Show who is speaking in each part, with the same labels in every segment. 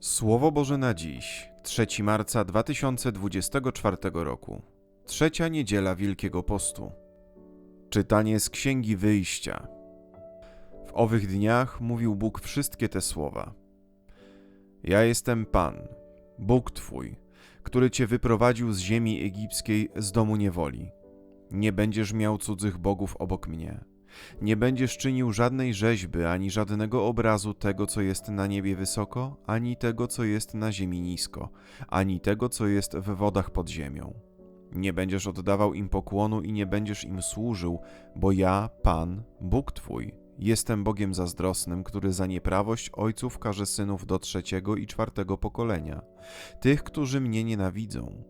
Speaker 1: Słowo Boże na dziś, 3 marca 2024 roku, trzecia niedziela Wielkiego Postu. Czytanie z Księgi Wyjścia. W owych dniach mówił Bóg wszystkie te słowa. Ja jestem Pan, Bóg Twój, który Cię wyprowadził z ziemi egipskiej, z domu niewoli. Nie będziesz miał cudzych bogów obok mnie. Nie będziesz czynił żadnej rzeźby ani żadnego obrazu tego, co jest na niebie wysoko, ani tego, co jest na ziemi nisko, ani tego, co jest w wodach pod ziemią. Nie będziesz oddawał im pokłonu i nie będziesz im służył, bo ja, Pan, Bóg Twój, jestem Bogiem zazdrosnym, który za nieprawość ojców każe synów do trzeciego i czwartego pokolenia, tych, którzy mnie nienawidzą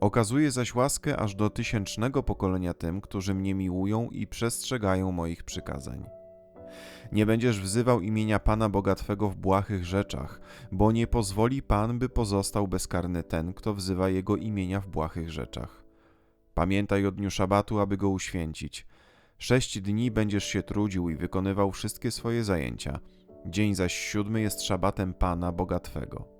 Speaker 1: Okazuje zaś łaskę aż do tysięcznego pokolenia tym, którzy mnie miłują i przestrzegają moich przykazań. Nie będziesz wzywał imienia Pana Boga Twego w błahych rzeczach, bo nie pozwoli Pan, by pozostał bezkarny ten, kto wzywa Jego imienia w błahych rzeczach. Pamiętaj o dniu szabatu, aby go uświęcić. Sześć dni będziesz się trudził i wykonywał wszystkie swoje zajęcia. Dzień zaś siódmy jest szabatem Pana Boga Twego.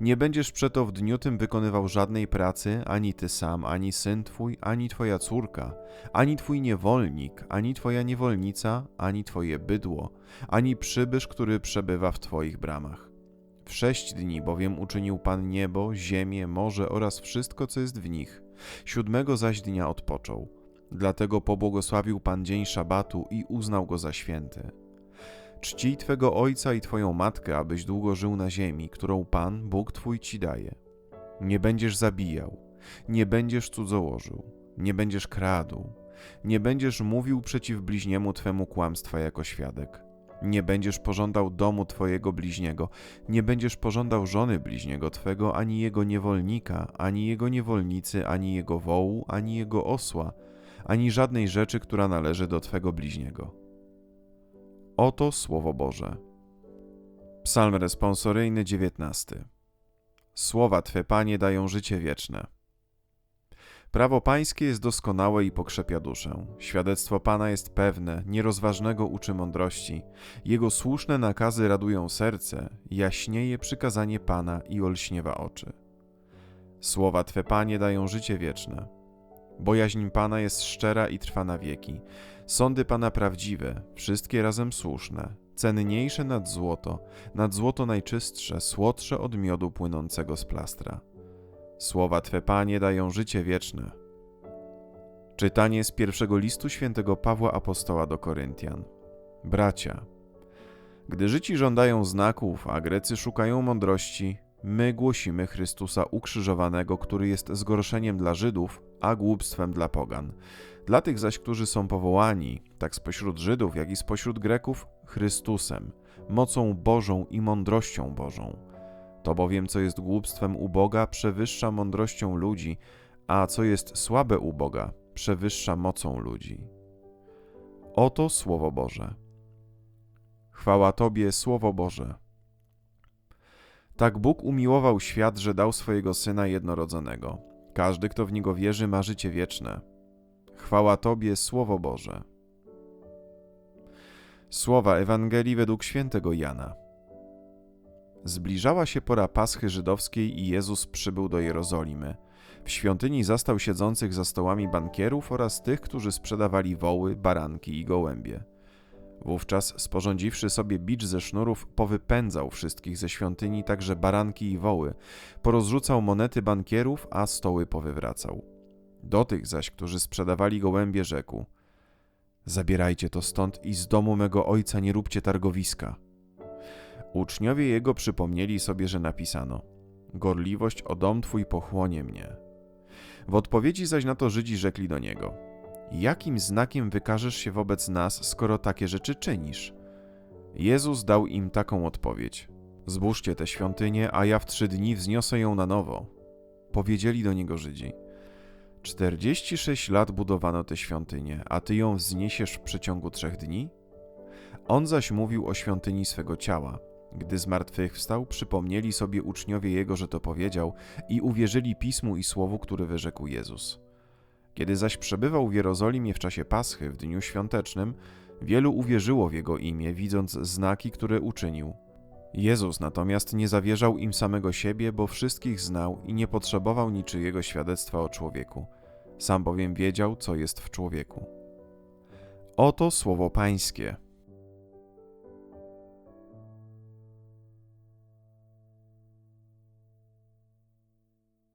Speaker 1: Nie będziesz przeto w dniu tym wykonywał żadnej pracy, ani ty sam, ani syn twój, ani twoja córka, ani twój niewolnik, ani twoja niewolnica, ani twoje bydło, ani przybysz, który przebywa w twoich bramach. W sześć dni bowiem uczynił Pan niebo, ziemię, morze oraz wszystko, co jest w nich. Siódmego zaś dnia odpoczął. Dlatego pobłogosławił Pan dzień szabatu i uznał go za święty. Czcij Twego ojca i Twoją matkę, abyś długo żył na ziemi, którą Pan, Bóg Twój ci daje. Nie będziesz zabijał, nie będziesz cudzołożył, nie będziesz kradł, nie będziesz mówił przeciw bliźniemu Twemu kłamstwa jako świadek. Nie będziesz pożądał domu Twojego bliźniego, nie będziesz pożądał żony bliźniego Twego, ani jego niewolnika, ani jego niewolnicy, ani jego wołu, ani jego osła, ani żadnej rzeczy, która należy do Twego bliźniego. Oto Słowo Boże. Psalm responsoryjny 19. Słowa Twe, Panie, dają życie wieczne. Prawo Pańskie jest doskonałe i pokrzepia duszę. Świadectwo Pana jest pewne, nierozważnego uczy mądrości. Jego słuszne nakazy radują serce, jaśnieje przykazanie Pana i olśniewa oczy. Słowa Twe, Panie, dają życie wieczne. Bojaźń Pana jest szczera i trwa na wieki. Sądy Pana prawdziwe, wszystkie razem słuszne, cenniejsze nad złoto, nad złoto najczystsze, słodsze od miodu płynącego z plastra. Słowa Twe, Panie, dają życie wieczne. Czytanie z pierwszego listu świętego Pawła Apostoła do Koryntian. Bracia, gdy Życi żądają znaków, a Grecy szukają mądrości, my głosimy Chrystusa ukrzyżowanego, który jest zgorszeniem dla Żydów, a głupstwem dla pogan. Dla tych zaś, którzy są powołani, tak spośród Żydów, jak i spośród Greków, Chrystusem, mocą Bożą i mądrością Bożą. To bowiem, co jest głupstwem u Boga, przewyższa mądrością ludzi, a co jest słabe u Boga, przewyższa mocą ludzi. Oto Słowo Boże. Chwała Tobie, Słowo Boże. Tak Bóg umiłował świat, że dał swojego Syna jednorodzonego. Każdy, kto w Niego wierzy, ma życie wieczne. Chwała Tobie, Słowo Boże. Słowa Ewangelii według świętego Jana. Zbliżała się pora Paschy żydowskiej i Jezus przybył do Jerozolimy. W świątyni zastał siedzących za stołami bankierów oraz tych, którzy sprzedawali woły, baranki i gołębie. Wówczas, sporządziwszy sobie bicz ze sznurów, powypędzał wszystkich ze świątyni, także baranki i woły, porozrzucał monety bankierów, a stoły powywracał. Do tych zaś, którzy sprzedawali gołębie, rzekł: Zabierajcie to stąd i z domu mego ojca nie róbcie targowiska. Uczniowie jego przypomnieli sobie, że napisano: Gorliwość o dom twój pochłonie mnie. W odpowiedzi zaś na to Żydzi rzekli do niego: Jakim znakiem wykażesz się wobec nas, skoro takie rzeczy czynisz? Jezus dał im taką odpowiedź: Zbóżcie tę świątynię, a ja w trzy dni wzniosę ją na nowo. Powiedzieli do niego Żydzi: 46 lat budowano tę świątynię, a ty ją wzniesiesz w przeciągu trzech dni? On zaś mówił o świątyni swego ciała. Gdy zmartwychwstał, przypomnieli sobie uczniowie jego, że to powiedział, i uwierzyli pismu i słowu, które wyrzekł Jezus. Kiedy zaś przebywał w Jerozolimie w czasie Paschy, w dniu świątecznym, wielu uwierzyło w jego imię, widząc znaki, które uczynił. Jezus natomiast nie zawierzał im samego siebie, bo wszystkich znał i nie potrzebował niczyjego świadectwa o człowieku, sam bowiem wiedział, co jest w człowieku. Oto słowo Pańskie.